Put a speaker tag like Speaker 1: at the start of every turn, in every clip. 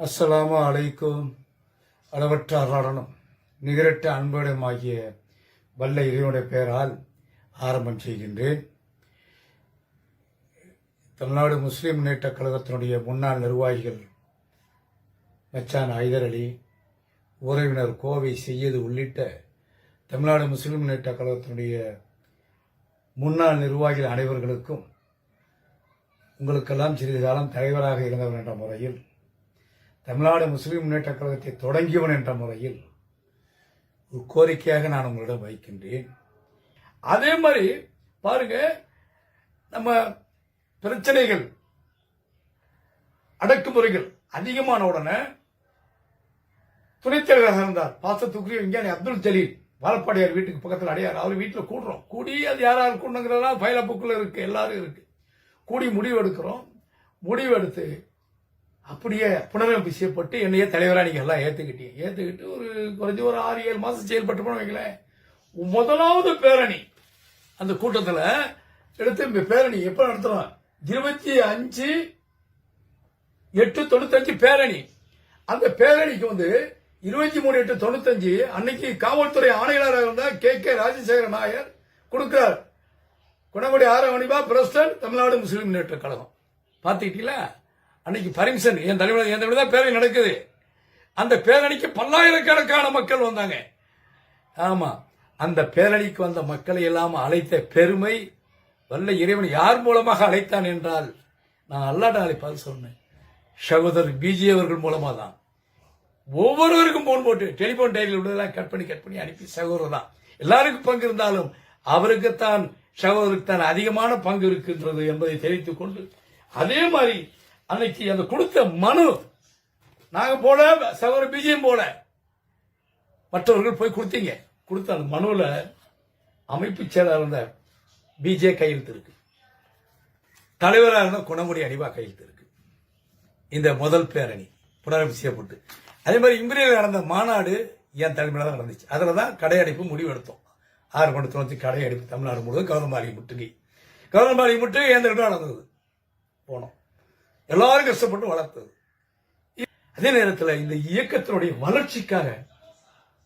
Speaker 1: அஸ்ஸலாமு அலைக்கும். அளவற்ற அருளாளனும் நிகரற்ற அன்புடையமாகிய வல்ல இறைவனுடைய பெயரால் ஆரம்பம் செய்கின்றேன். தமிழ்நாடு முஸ்லீம் முன்னேற்ற கழகத்தினுடைய முன்னாள் நிர்வாகிகள் மச்சான் ஐதர் அலி உறவினர் கோவை செய்யது உள்ளிட்ட தமிழ்நாடு முஸ்லீம் முன்னேற்ற கழகத்தினுடைய முன்னாள் நிர்வாகிகள் அனைவர்களுக்கும் உங்களுக்கெல்லாம் சிறிது காலம் தலைவராக இருந்தவர் என்ற முறையில் தமிழ்நாடு முஸ்லிம் முன்னேற்ற கழகத்தை தொடங்கியவன் என்ற முறையில் ஒரு கோரிக்கையாக நான் உங்களிடம் வைக்கின்றேன். அதே மாதிரி பாருங்க நம்ம பிரச்சனைகள் அடக்குமுறைகள் அதிகமான உடனே துணைத்தலைவராக இருந்தார். பாசத்துக்குரிய விஞ்ஞானி அப்துல் ஜலீல் வாழப்பாடியார் வீட்டுக்கு பக்கத்தில் அடையார். அவர் வீட்டில் கூடுறோம் கூடி அது யார் இருக்கணுங்கிறதெல்லாம் ஃபைல புக்கில் இருக்கு எல்லாரும் இருக்கு. கூடி முடிவு எடுக்கிறோம். முடிவு எடுத்து அப்படியே புனரமைப்பு செய்யப்பட்டு என்னையே தலைவராக நீங்கள் எல்லாம் ஏற்றுக்கிட்டீங்க ஏற்றுக்கிட்டு ஒரு குறைஞ்சி ஒரு ஆறு ஏழு மாதம் செயல்பட்டு போன வைங்களேன். முதலாவது பேரணி. அந்த கூட்டத்தில் எடுத்து இந்த பேரணி எப்போ நடத்துகிறோம் இருபத்தி அஞ்சு எட்டு தொண்ணூத்தஞ்சு பேரணி. அந்த பேரணிக்கு வந்து இருபத்தி மூணு எட்டு தொண்ணூத்தஞ்சு அன்னைக்கு காவல்துறை ஆணையாளராக இருந்தால் கே. கே. ராஜசேகர நாயர் கொடுக்கிறார். குணங்குடி ஆரவணிபா பிரஸ்டன் தமிழ்நாடு முஸ்லீம் முன்னேற்ற கழகம். பார்த்துக்கிட்டீங்களா? அன்னைக்கு பர்மிஷன் என் தலைவர் என் தலைவர் தான் பேரணி நடக்குது. அந்த பேரணிக்கு பல்லாயிரக்கணக்கான மக்கள் வந்தாங்க. ஆமாம் அந்த பேரணிக்கு வந்த மக்களை எல்லாம் அழைத்த பெருமை வல்ல இறைவன் யார் மூலமாக அழைத்தான் என்றால் நான் அல்லாட அழைப்பாது சொன்னேன். சகோதரர் பிஜே அவர்கள் மூலமாக தான். ஒவ்வொருவருக்கும் போன் போட்டு டெலிபோன் டைரியில் உள்ளதெல்லாம் கட் பண்ணி கட் பண்ணி அனுப்பி சகோதரர் தான். எல்லாருக்கும் பங்கு இருந்தாலும் அவருக்குத்தான் சகோதரருக்கு தான் அதிகமான பங்கு இருக்கின்றது என்பதை தெரிவித்துக் கொண்டு அதே மாதிரி அன்னைக்கு அந்த கொடுத்த மனு. நாங்க போல சகோதர பிஜிஎம் போல. மற்றவர்கள் போய் கொடுத்தீங்க. கொடுத்த அந்த மனுவில் அமைப்பு செயலாளர் இருந்த பிஜே கையெழுத்து இருக்கு. தலைவராக இருந்த குணமுடி அடிவா கையெழுத்து இருக்கு. இந்த முதல் பேரணி புனரமைப்பு செய்யப்பட்டு. அதே மாதிரி இம்பிரியில் நடந்த மாநாடு என் தலைமையில் தான் நடந்துச்சு. அதில் தான் கடையடைப்பு முடிவு எடுத்தோம். ஆறு மணி தொண்ணூற்றி கடையடைப்பு தமிழ்நாடு முழுவதும் கவர்மாரி முட்டுகை கவர்மாரி முட்டுகை எந்த நடந்தது. போனோம். எல்லாரும் கஷ்டப்பட்டு வளர்த்தது. அதே நேரத்தில் இந்த இயக்கத்தினுடைய வளர்ச்சிக்காக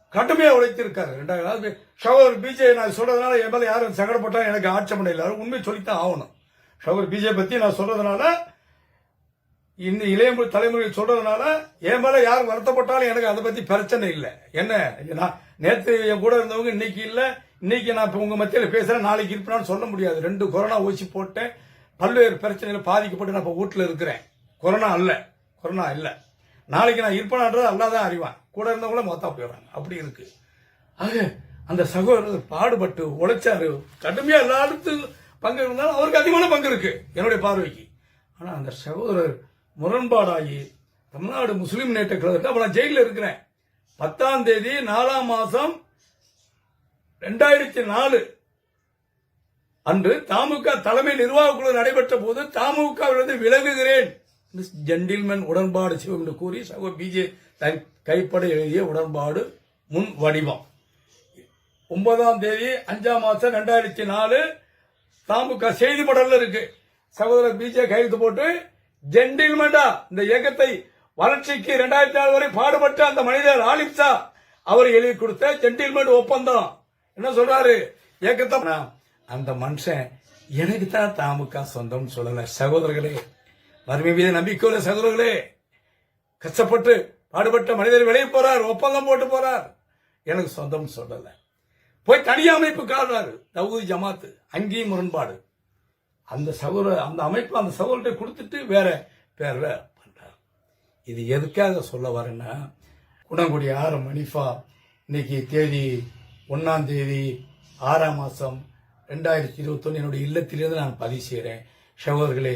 Speaker 1: கடுமையாக உழைத்திருக்காரு. ரெண்டாவது ஷவர் பிஜே நான் சொல்றதுனால என் மேலே யாரும் சங்கடப்பட்டா எனக்கு ஆட்சேபனை இல்லை. உண்மை சொல்லித்தான் ஆகணும். ஷவர் பிஜே பத்தி நான் சொல்றதுனால இந்த இளைய தலைமுறை சொல்றதுனால என் மேல யார் வருத்தப்பட்டாலும் எனக்கு அதை பத்தி பிரச்சனை இல்லை. என்ன நான் என் கூட இருந்தவங்க இன்னைக்கு இல்லை. இன்னைக்கு நான் இப்போ உங்க மத்தியில் பேசுறேன். நாளைக்கு இருப்பேனான்னு சொல்ல முடியாது. ரெண்டு கொரோனா ஊசி போட்டேன். பல்வேறு பிரச்சனைகள் பாதிக்கப்பட்டு நான் இப்போ வீட்டில் இருக்கிறேன். கொரோனா அல்ல. கொரோனா இல்லை. நாளைக்கு நான் இருப்பேனான்றது அல்லாதான் அறிவான். கூட இருந்தவங்கள மொத்தம் போயிடுறாங்க. அப்படி இருக்கு. ஆக அந்த சகோதரர் பாடுபட்டு உழைச்சாரு. கடுமையாக எல்லாத்துக்கும் பங்கு இருந்தாலும் அவருக்கு அதிகமான பங்கு இருக்கு. என்னுடைய பார்வைக்கு. ஆனால் அந்த சகோதரர் முரண்பாடாகி தமிழ்நாடு முஸ்லீம் நேற்ற கழகத்தை அப்போ நான் ஜெயிலில் இருக்கிறேன். பத்தாம் தேதி நாலாம் மாதம் ரெண்டாயிரத்தி நாலு அன்று தமுக தலைமை நிர்வாக குழு நடைபெற்ற போது தமுகவிலிருந்து விலகுகிறேன். ஜென்டில்மேன் உடன்பாடு செய்வோம் என்று கூறி சகோ பிஜே கைப்பட எழுதிய உடன்பாடு முன் வடிவம். ஒன்பதாம் தேதி அஞ்சாம் மாசம் ரெண்டாயிரத்தி நாலு தமுக செய்தி மடல்ல இருக்கு. சகோதரர் பிஜே கையெழுத்து போட்டு ஜென்டில்மெண்டா இந்த இயக்கத்தை வளர்ச்சிக்கு இரண்டாயிரத்தி நாலு வரை பாடுபட்ட அந்த மனிதர் ஆலிப்சா அவர் எழுதி கொடுத்த ஜென்டில்மெண்ட் ஒப்பந்தம். என்ன சொல்றாரு? இயக்கத்தை அந்த மனுஷன் எனக்கு தான் தாமுக சொந்தம் சொல்லல. சகோதரர்களே வறுமை மீது நம்பிக்கையுள்ள சகோதரர்களே கஷ்டப்பட்டு பாடுபட்ட மனிதர் வெளியே போறார் ஒப்பந்தம் போட்டு போறார். எனக்கு சொந்தம் சொல்லல. போய் தனி அமைப்பு காடுறாரு தகுதி ஜமாத்து அங்கேயும் முரண்பாடு. அந்த சகோதர அந்த அமைப்பு அந்த சகோதரத்தை கொடுத்துட்டு வேற பேர்ல பண்றார். இது எதுக்காக சொல்ல வரேன்னா குணங்குடி ஆறு மணிஃபா இன்னைக்கு தேதி ஒன்னாம் தேதி ஆறாம் மாசம் ரெண்டாயிரத்தி இருபத்தொன்னு என்னுடைய இல்லத்திலிருந்து நான் பதிவு செய்கிறேன். சகோதரர்களே